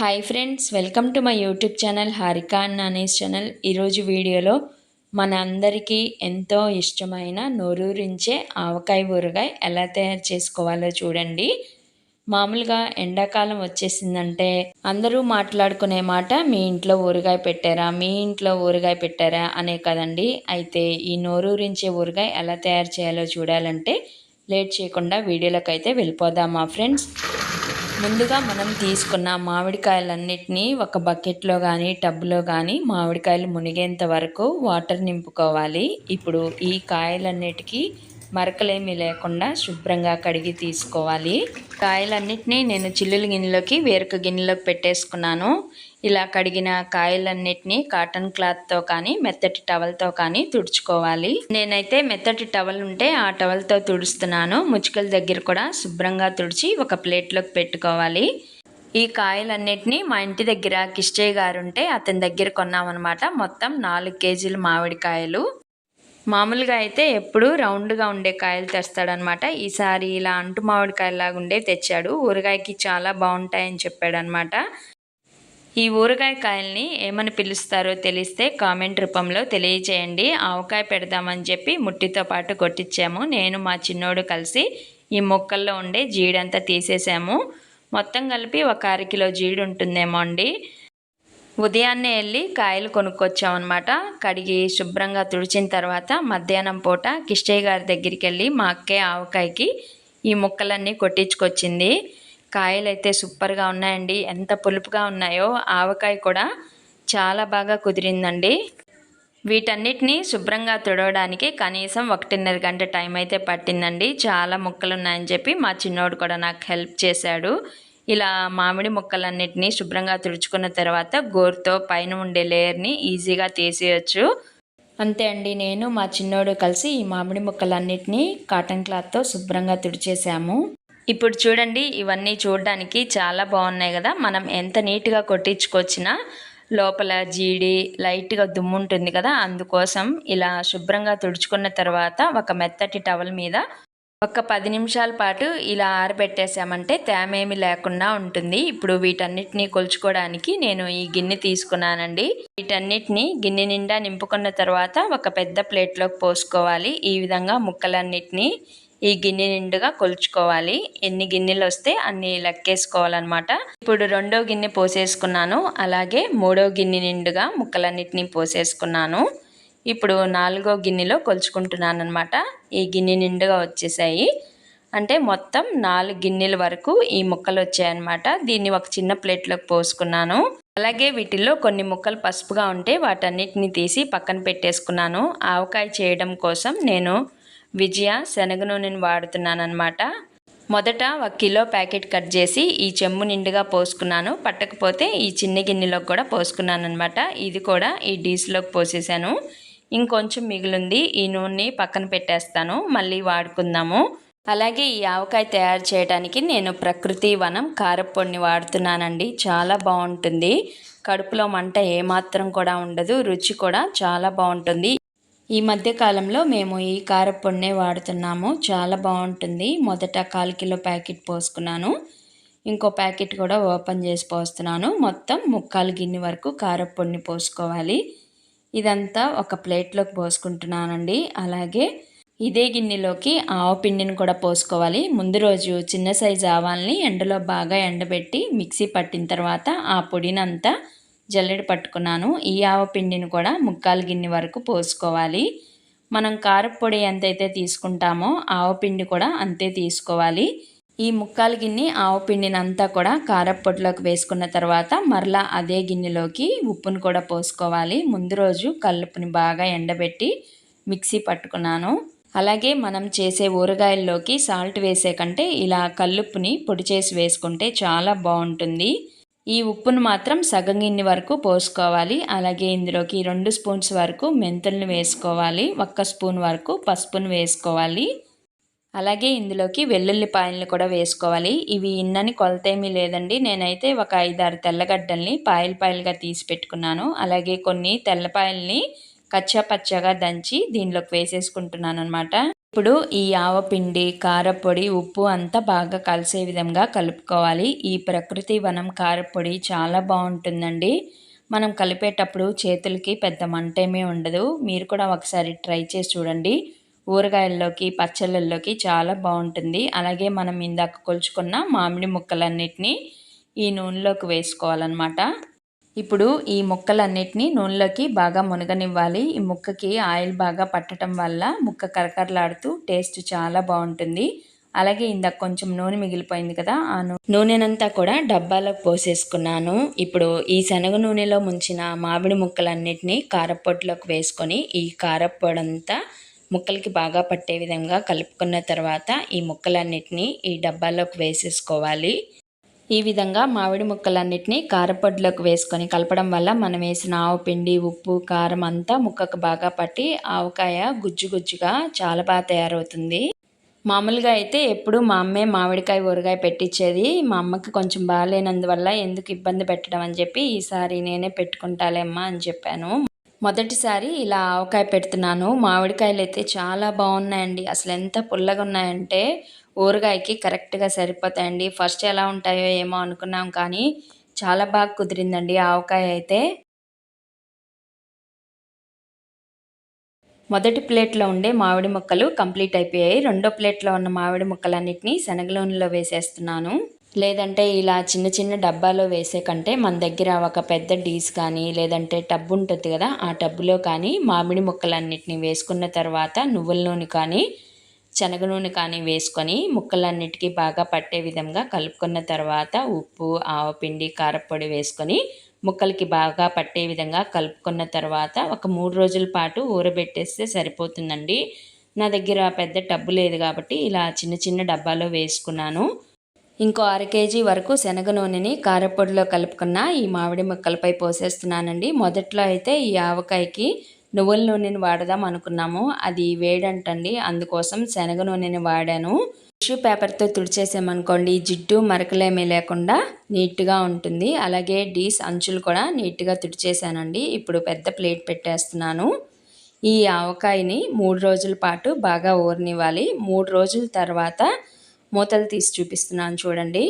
Hi friends welcome to my YouTube channel Harika అన్న అనేస్ channel ఈరోజు వీడియోలో మన అందరికీ ఎంతో ఇష్టమైన నోరూరించే ఆవకాయ ఊరగాయ ఎలా తయారు చేసుకోవాలో చూడండి. మామూలుగా ఎండాకాలం వచ్చేసిందంటే అందరూ మాట్లాడుకునే మాట మీ ఇంట్లో ఊరగాయ పెట్టారా? మీ ఇంట్లో ఊరగాయ పెట్టారా? అనే కదండి. అయితే ఈ నోరూరించే ఊరగాయ ఎలా తయారు చేయాలో చూడాలంటే లేట్ చేయకుండా వీడియోలోకి అయితే వెళ్ళిపోదామా ఫ్రెండ్స్ ముందుగా మనం తీసుకున్న మామిడికాయలన్నిటినీ ఒక బకెట్లో కానీ టబ్లో కానీ మామిడికాయలు మునిగేంత వరకు వాటర్ నింపుకోవాలి. ఇప్పుడు ఈ కాయలన్నిటికీ మరకలేమీ లేకుండా శుభ్రంగా కడిగి తీసుకోవాలి. కాయలన్నిటినీ నేను చిల్లుల గిన్నెలోకి వేరొక గిన్నెలోకి పెట్టేసుకున్నాను. ఇలా కడిగిన కాయలన్నిటినీ కాటన్ క్లాత్తో కానీ మెత్తటి టవల్తో కానీ తుడుచుకోవాలి. నేనైతే మెత్తటి టవల్ ఉంటే ఆ టవల్తో తుడుస్తున్నాను. ముచ్చుకల దగ్గర కూడా శుభ్రంగా తుడిచి ఒక ప్లేట్లోకి పెట్టుకోవాలి. ఈ కాయలన్నిటినీ మా ఇంటి దగ్గర కిష్టయ్య గారు ఉంటే అతని దగ్గర కొన్నామన్నమాట. మొత్తం నాలుగు కేజీలు మామిడికాయలు. మామూలుగా అయితే ఎప్పుడు రౌండ్గా ఉండే కాయలు తెస్తాడనమాట. ఈసారి ఇలా అంటు మామిడికాయలాగా ఉండే తెచ్చాడు. ఊరగాయకి చాలా బాగుంటాయని చెప్పాడనమాట. ఈ ఊరగాయ కాయల్ని ఏమని పిలుస్తారో తెలిస్తే కామెంట్ రూపంలో తెలియజేయండి. ఆవకాయ పెడదామని చెప్పి ముట్టితో పాటు కొట్టించాము నేను మా చిన్నోడు కలిసి ఈ మొక్కల్లో ఉండే జీడంతా తీసేసాము. మొత్తం కలిపి ఒక అరకిలో జీడు ఉంటుందేమో అండి. ఉదయాన్నే వెళ్ళి కాయలు కొనుక్కొచ్చామన్నమాట. కడిగి శుభ్రంగా తుడిచిన తర్వాత మధ్యాహ్నం పూట కిష్టయ్య గారి దగ్గరికి వెళ్ళి మా అక్కే ఆవకాయకి ఈ ముక్కలన్నీ కొట్టించుకొచ్చింది. కాయలు అయితే సూపర్గా ఉన్నాయండి. ఎంత పులుపుగా ఉన్నాయో ఆవకాయ కూడా చాలా బాగా కుదిరిందండి. వీటన్నిటిని శుభ్రంగా తుడవడానికి కనీసం ఒకటిన్నర గంట టైం అయితే పట్టిందండి. చాలా ముక్కలు ఉన్నాయని చెప్పి మా చిన్నోడు కూడా నాకు హెల్ప్ చేశాడు. ఇలా మామిడి ముక్కలన్నిటినీ శుభ్రంగా తుడుచుకున్న తర్వాత గోరుతో పైన ఉండే లేయర్ని ఈజీగా తీసేయచ్చు. అంతే అండి నేను మా చిన్నోడు కలిసి ఈ మామిడి ముక్కలన్నిటినీ కాటన్ క్లాత్తో శుభ్రంగా తుడిచేసాము. ఇప్పుడు చూడండి ఇవన్నీ చూడడానికి చాలా బాగున్నాయి కదా. మనం ఎంత నీట్గా కొట్టించుకొచ్చినా లోపల జీడి లైట్గా దుమ్ము ఉంటుంది కదా. అందుకోసం ఇలా శుభ్రంగా తుడుచుకున్న తర్వాత ఒక మెత్తటి టవల్ మీద ఒక పది నిమిషాల పాటు ఇలా ఆరబెట్టేసామంటే తేమేమి లేకుండా ఉంటుంది. ఇప్పుడు వీటన్నిటిని కొలుచుకోవడానికి నేను ఈ గిన్నె తీసుకున్నానండి. వీటన్నిటిని గిన్నె నిండా నింపుకున్న తర్వాత ఒక పెద్ద ప్లేట్లోకి పోసుకోవాలి. ఈ విధంగా ముక్కలన్నిటినీ ఈ గిన్నె నిండుగా కొలుచుకోవాలి. ఎన్ని గిన్నెలు వస్తే అన్ని లెక్కేసుకోవాలన్నమాట. ఇప్పుడు రెండో గిన్నె పోసేసుకున్నాను. అలాగే మూడో గిన్నె నిండుగా ముక్కలన్నిటినీ పోసేసుకున్నాను. ఇప్పుడు నాలుగో గిన్నెలో కొలుచుకుంటున్నాను అనమాట ఈ గిన్నె నిండుగా వచ్చేసాయి. అంటే మొత్తం నాలుగు గిన్నెల వరకు ఈ ముక్కలు వచ్చాయన్నమాట. దీన్ని ఒక చిన్న ప్లేట్లోకి పోసుకున్నాను. అలాగే వీటిల్లో కొన్ని ముక్కలు పసుపుగా ఉంటే వాటన్నిటిని తీసి పక్కన పెట్టేసుకున్నాను. ఆవకాయ చేయడం కోసం నేను విజయ శనగ నూనెని వాడుతున్నాను అనమాట మొదట ఒక కిలో ప్యాకెట్ కట్ చేసి ఈ చెమ్ము నిండుగా పోసుకున్నాను. పట్టకపోతే ఈ చిన్న గిన్నెలోకి కూడా పోసుకున్నాను అనమాట ఇది కూడా ఈ డీస్లోకి పోసేసాను. ఇంకొంచెం మిగిలింది. ఈ నూనె పక్కన పెట్టేస్తాను. మళ్ళీ వాడుకుందాము. అలాగే ఈ ఆవకాయ తయారు చేయడానికి నేను ప్రకృతి వనం కారపొడిని వాడుతున్నానండి. చాలా బాగుంటుంది. కడుపులో మంట ఏమాత్రం కూడా ఉండదు. రుచి కూడా చాలా బాగుంటుంది. ఈ మధ్య కాలంలో మేము ఈ కారపొడినే వాడుతున్నాము. చాలా బాగుంటుంది. మొదట కాల్ కిలో ప్యాకెట్ పోసుకున్నాను. ఇంకో ప్యాకెట్ కూడా ఓపెన్ చేసి పోస్తున్నాను. మొత్తం ముక్కాలు గిన్నె వరకు కారపొడిని పోసుకోవాలి. ఇదంతా ఒక ప్లేట్లోకి పోసుకుంటున్నానండి. అలాగే ఇదే గిన్నెలోకి ఆవు పిండిని కూడా పోసుకోవాలి. ముందు రోజు చిన్న సైజు ఆవాల్ని ఎండలో బాగా ఎండబెట్టి మిక్సీ పట్టిన తర్వాత ఆ పొడిని అంతా జల్లెడ పట్టుకున్నాను. ఈ ఆవ పిండిని కూడా ముక్కాలు గిన్నె వరకు పోసుకోవాలి. మనం కారపొడి ఎంతైతే తీసుకుంటామో ఆవ పిండి కూడా అంతే తీసుకోవాలి. ఈ ముక్కాలు గిన్నె ఆవుపిండిని అంతా కూడా కారప్పొడిలోకి వేసుకున్న తర్వాత మరలా అదే గిన్నెలోకి ఉప్పును కూడా పోసుకోవాలి. ముందు రోజు కల్లుపుని బాగా ఎండబెట్టి మిక్సీ పట్టుకున్నాను. అలాగే మనం చేసే ఊరగాయల్లోకి సాల్ట్ వేసే కంటే ఇలా కల్లుప్పుని పొడి చేసి వేసుకుంటే చాలా బాగుంటుంది. ఈ ఉప్పును మాత్రం సగం గిన్నె వరకు పోసుకోవాలి. అలాగే ఇందులోకి రెండు స్పూన్స్ వరకు మెంతుల్ని వేసుకోవాలి. ఒక్క స్పూన్ వరకు పసుపును వేసుకోవాలి. అలాగే ఇందులోకి వెల్లుల్లిపాయలను కూడా వేసుకోవాలి. ఇవి ఇన్నని కొలతేమీ లేదండి. నేనైతే ఒక ఐదారు తెల్లగడ్డల్ని పాయలు పాయలుగా తీసి పెట్టుకున్నాను. అలాగే కొన్ని తెల్లపాయల్ని కచ్చా పచ్చగా దంచి దీనిలోకి వేసేసుకుంటున్నాను అనమాట ఇప్పుడు ఈ ఆవపిండి కారపొడి ఉప్పు అంతా బాగా కలిసే విధంగా కలుపుకోవాలి. ఈ ప్రకృతి వనం కారపొడి చాలా బాగుంటుందండి. మనం కలిపేటప్పుడు చేతులకి పెద్ద మంటేమీ ఉండదు. మీరు కూడా ఒకసారి ట్రై చేసి చూడండి. ఊరగాయల్లోకి పచ్చళ్ళల్లోకి చాలా బాగుంటుంది. అలాగే మనం ఇందాక కొలుచుకున్న మామిడి ముక్కలన్నిటినీ ఈ నూనెలోకి వేసుకోవాలన్నమాట. ఇప్పుడు ఈ ముక్కలన్నిటినీ నూనెలోకి బాగా మునగనివ్వాలి. ఈ ముక్కకి ఆయిల్ బాగా పట్టడం వల్ల ముక్క కరకరలాడుతూ టేస్ట్ చాలా బాగుంటుంది. అలాగే ఇందాక కొంచెం నూనె మిగిలిపోయింది కదా ఆ నూనెనంతా కూడా డబ్బాలోకి పోసేసుకున్నాను. ఇప్పుడు ఈ శనగ నూనెలో ముంచిన మామిడి ముక్కలన్నిటినీ కారప్పొట్లోకి వేసుకొని ఈ కారపొడంతా ముక్కలకి బాగా పట్టే విధంగా కలుపుకున్న తర్వాత ఈ ముక్కలన్నిటినీ ఈ డబ్బాలోకి వేసేసుకోవాలి. ఈ విధంగా మామిడి ముక్కలన్నిటినీ కారపొడిలోకి వేసుకొని కలపడం వల్ల మనం వేసిన ఆవు పిండి ఉప్పు కారం అంతా ముక్కకు బాగా పట్టి ఆవకాయ గుజ్జు గుజ్జుగా చాలా బాగా తయారవుతుంది. మామూలుగా అయితే ఎప్పుడు మా అమ్మే మామిడికాయ ఊరగాయ పెట్టించేది మా అమ్మకి కొంచెం బాగాలేనందువల్ల ఎందుకు ఇబ్బంది పెట్టడం అని చెప్పి ఈసారి నేనే పెట్టుకుంటాలేమ్మా అని చెప్పాను. మొదటిసారి ఇలా ఆవకాయ పెడుతున్నాను. మామిడికాయలు అయితే చాలా బాగున్నాయండి. అసలు ఎంత పుల్లగా ఉన్నాయంటే ఊరగాయకి కరెక్ట్గా సరిపోతాయండి. ఫస్ట్ ఎలా ఉంటాయో ఏమో అనుకున్నాం కానీ చాలా బాగా కుదిరిందండి ఆవకాయ అయితే. మొదటి ప్లేట్లో ఉండే మామిడి ముక్కలు కంప్లీట్ అయిపోయాయి. రెండో ప్లేట్లో ఉన్న మామిడి ముక్కలన్నిటినీ శనగ వేసేస్తున్నాను. లేదంటే ఇలా చిన్న చిన్న డబ్బాలో వేసే కంటే మన దగ్గర ఒక పెద్ద డీస్ కానీ లేదంటే టబ్ ఉంటుంది కదా ఆ టబ్బులో కానీ మామిడి ముక్కలన్నిటిని వేసుకున్న తర్వాత నువ్వుల నూనె కానీ శనగ నూనె కానీ వేసుకొని ముక్కలన్నిటికీ బాగా పట్టే విధంగా కలుపుకున్న తర్వాత ఉప్పు ఆవపిండి కారపొడి వేసుకొని ముక్కలకి బాగా పట్టే విధంగా కలుపుకున్న తర్వాత ఒక మూడు రోజుల పాటు ఊరబెట్టేస్తే సరిపోతుందండి. నా దగ్గర పెద్ద టబ్బు లేదు కాబట్టి ఇలా చిన్న చిన్న డబ్బాలో వేసుకున్నాను. ఇంకో అర కేజీ వరకు శనగ నూనెని కారపొడిలో కలుపుకున్న ఈ మామిడి ముక్కలపై పోసేస్తున్నానండి. మొదట్లో అయితే ఈ ఆవకాయకి నువ్వుల నూనెని వాడదాం అనుకున్నాము. అది వేడంటండి. అందుకోసం శనగ నూనెని వాడాను. టిష్యూ పేపర్తో తుడిచేసామనుకోండి జిడ్డు మరకలేమీ లేకుండా నీట్గా ఉంటుంది. అలాగే డీస్ అంచులు కూడా నీట్గా తుడిచేసానండి. ఇప్పుడు పెద్ద ప్లేట్ పెట్టేస్తున్నాను. ఈ ఆవకాయని మూడు రోజుల పాటు బాగా ఊరనివ్వాలి. మూడు రోజుల తర్వాత మూతలు తీసి చూపిస్తున్నాను చూడండి.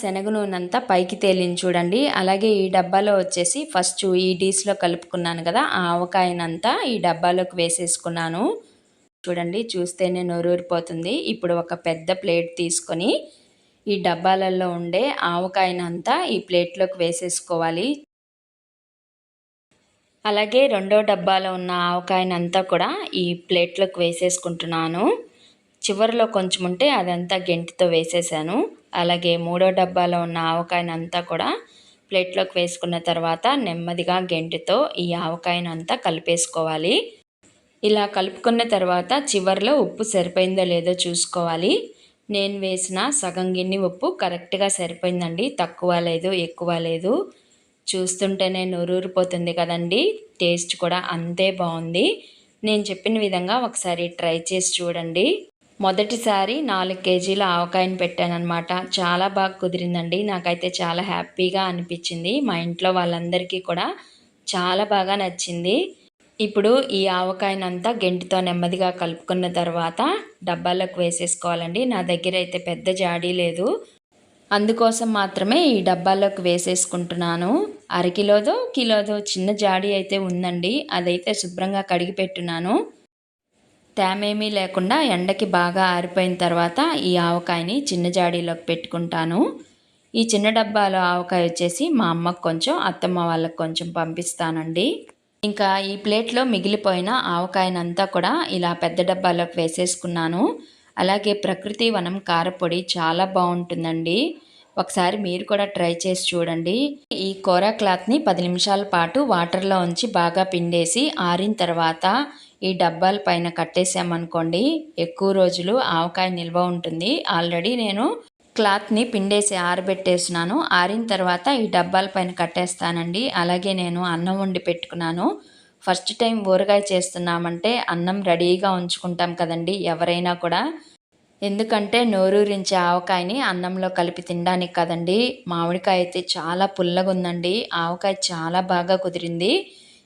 శనగ నూనె అంతా పైకి తేలింది చూడండి. అలాగే ఈ డబ్బాలో వచ్చేసి ఫస్ట్ ఈ డీస్లో కలుపుకున్నాను కదా ఆ ఆవకాయనంతా ఈ డబ్బాలోకి వేసేసుకున్నాను. చూడండి చూస్తేనే నొరూరిపోతుంది. ఇప్పుడు ఒక పెద్ద ప్లేట్ తీసుకొని ఈ డబ్బాలలో ఉండే ఆవకాయనంతా ఈ ప్లేట్లోకి వేసేసుకోవాలి. అలాగే రెండో డబ్బాలో ఉన్న ఆవకాయనంతా కూడా ఈ ప్లేట్లోకి వేసేసుకుంటున్నాను. చివరిలో కొంచెం ఉంటే అదంతా గెంటితో వేసేసాను. అలాగే మూడో డబ్బాలో ఉన్న ఆవకాయనంతా కూడా ప్లేట్లోకి వేసుకున్న తర్వాత నెమ్మదిగా గెంటితో ఈ ఆవకాయనంతా కలిపేసుకోవాలి. ఇలా కలుపుకున్న తర్వాత చివరిలో ఉప్పు సరిపోయిందో లేదో చూసుకోవాలి. నేను వేసిన సగం గిన్నె ఉప్పు కరెక్ట్గా సరిపోయిందండి. తక్కువ లేదు ఎక్కువ లేదు. చూస్తుంటేనే నొరూరిపోతుంది కదండి. టేస్ట్ కూడా అంతే బాగుంది. నేను చెప్పిన విధంగా ఒకసారి ట్రై చేసి చూడండి. మొదటిసారి నాలుగు కేజీల ఆవకాయని పెట్టానమాట చాలా బాగా కుదిరిందండి. నాకైతే చాలా హ్యాపీగా అనిపించింది. మా ఇంట్లో వాళ్ళందరికీ కూడా చాలా బాగా నచ్చింది. ఇప్పుడు ఈ ఆవకాయనంతా గెంటితో నెమ్మదిగా కలుపుకున్న తర్వాత డబ్బాలకు వేసేసుకోవాలండి. నా దగ్గర అయితే పెద్ద జాడీ లేదు. అందుకోసం మాత్రమే ఈ డబ్బాలోకి వేసేసుకుంటున్నాను. అరకిలోదో కిలోదో చిన్న జాడీ అయితే ఉందండి. అదైతే శుభ్రంగా కడిగి పెట్టున్నాను. తేమేమీ లేకుండా ఎండకి బాగా ఆరిపోయిన తర్వాత ఈ ఆవకాయని చిన్న జాడీలోకి పెట్టుకుంటాను. ఈ చిన్న డబ్బాలో ఆవకాయ వచ్చేసి మా అమ్మకు కొంచెం అత్తమ్మ వాళ్ళకి కొంచెం పంపిస్తానండి. ఇంకా ఈ ప్లేట్లో మిగిలిపోయిన ఆవకాయనంతా కూడా ఇలా పెద్ద డబ్బాలోకి వేసేసుకున్నాను. అలాగే ప్రకృతి వనం కారపొడి చాలా బాగుంటుందండి. ఒకసారి మీరు కూడా ట్రై చేసి చూడండి. ఈ కూర క్లాత్ని పది నిమిషాల పాటు వాటర్లో ఉంచి బాగా పిండేసి ఆరిన తర్వాత ఈ డబ్బాల పైన కట్టేసామనుకోండి ఎక్కువ రోజులు ఆవకాయ నిల్వ ఉంటుంది. ఆల్రెడీ నేను క్లాత్ని పిండేసి ఆరబెట్టేసినాను. ఆరిన తర్వాత ఈ డబ్బాల పైన కట్టేస్తానండి. అలాగే నేను అన్నం వండి పెట్టుకున్నాను. ఫస్ట్ టైం ఊరగాయ చేస్తున్నామంటే అన్నం రెడీగా ఉంచుకుంటాం కదండి ఎవరైనా కూడా. ఎందుకంటే నోరూరించే ఆవకాయని అన్నంలో కలిపి తినడానికి కదండి. మామిడికాయ అయితే చాలా పుల్లగా ఉందండి ఆవకాయ చాలా బాగా కుదిరింది.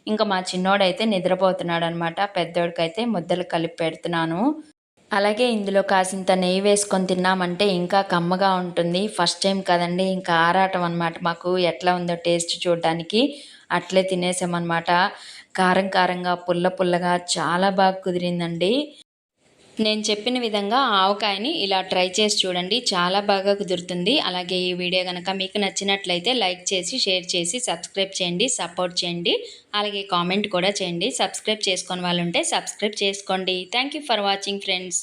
ఇంకా మా చిన్నోడైతే నిద్రపోతున్నాడు అనమాట పెద్దోడికైతే ముద్దలు కలిపి పెడుతున్నాను. అలాగే ఇందులో కాసింత నెయ్యి వేసుకొని తిన్నామంటే ఇంకా కమ్మగా ఉంటుంది. ఫస్ట్ టైం కదండి ఇంకా ఆరాటం అనమాట మాకు. ఎట్లా ఉందో టేస్ట్ చూడడానికి అట్లే తినేసామన్నమాట. కారం కారంగా పుల్ల పుల్లగా చాలా బాగా కుదిరిందండి. నేను చెప్పిన విధంగా ఆవకాయని ఇలా ట్రై చేసి చూడండి. చాలా బాగా కుదురుతుంది. అలాగే ఈ వీడియో కనుక మీకు నచ్చినట్లయితే లైక్ చేసి షేర్ చేసి సబ్స్క్రైబ్ చేయండి సపోర్ట్ చేయండి. అలాగే కామెంట్ కూడా చేయండి. సబ్స్క్రైబ్ చేసుకొని వాళ్ళు ఉంటే సబ్స్క్రైబ్ చేసుకోండి. Thank for watching friends.